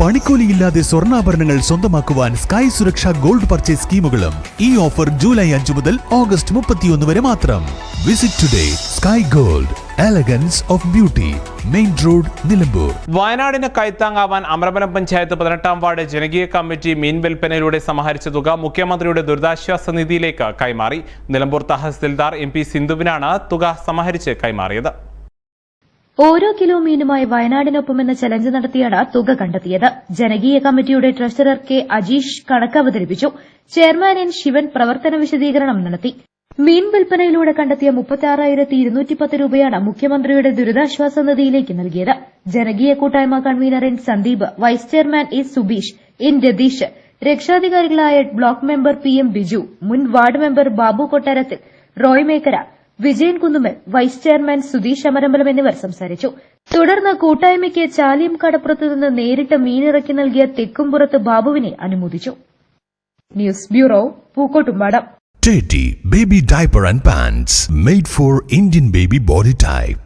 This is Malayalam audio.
പണിക്കൂലിയില്ലാതെ സ്വർണാഭരണങ്ങൾ സ്വന്തമാക്കുവാൻ സ്കൈ സുരക്ഷ ഗോൾഡ് പർച്ചേസ് സ്കീമുകളും ഈ ഓഫർ ജൂലൈ അഞ്ചു മുതൽ ഓഗസ്റ്റ് മുപ്പത്തിയൊന്ന് വരെ മാത്രം. Visit today sky gold elegance of beauty main road Nilambur. വയനാടിന് കൈത്താങ്ങാവാൻ അമരവനം പഞ്ചായത്ത് പതിനെട്ടാം വാർഡ് ജനകീയ കമ്മിറ്റി മീൻ വിൽപ്പനയിലൂടെ സമാഹരിച്ച തുക മുഖ്യമന്ത്രിയുടെ ദുരിതാശ്വാസ നിധിയിലേക്ക് കൈമാറി. നിലമ്പൂർ തഹസിൽദാർ എം പി സിന്ധുവിനാണ് തുക സമാഹരിച്ച് കൈമാറിയത്. ഓരോ കിലോ മീനുമായി വയനാടിനൊപ്പമെന്ന ചലഞ്ച് നടത്തിയാണ് തുക കണ്ടെത്തിയത്. ജനകീയ കമ്മിറ്റിയുടെ ട്രഷറർ കെ അജീഷ് കണക്ക് അവതരിപ്പിച്ചു ചെയർമാൻ എൻ ശിവൻ പ്രവർത്തന വിശദീകരണം നടത്തി. മീൻ വിൽപ്പനയിലൂടെ കണ്ടെത്തിയ മുപ്പത്തിയാറായിരത്തി ഇരുന്നൂറ്റി പത്ത് രൂപയാണ് മുഖ്യമന്ത്രിയുടെ ദുരിതാശ്വാസ നിധിയിലേക്ക് നൽകിയത്. ജനകീയ കൂട്ടായ്മ convener N Sandeep vice chairman A Subeesh N Ratheesh രക്ഷാധികാരികളായ block member P M Biju മുൻ ward member Babu Kottarathil Roy Mekkara Vijayan Kunnumal vice chairman Sudheesh Amarambalam എന്നിവർ സംസാരിച്ചു. തുടർന്ന് കൂട്ടായ്മയ്ക്ക് ചാലിയം കടപ്പുറത്ത് നിന്ന് നേരിട്ട് മീനിറക്കി നൽകിയ തെക്കുംപുറത്ത് ബാബുവിനെ അനുമോദിച്ചു. News bureau Pookkottumpadam. Teddy Baby Diaper and Pants made for Indian baby body.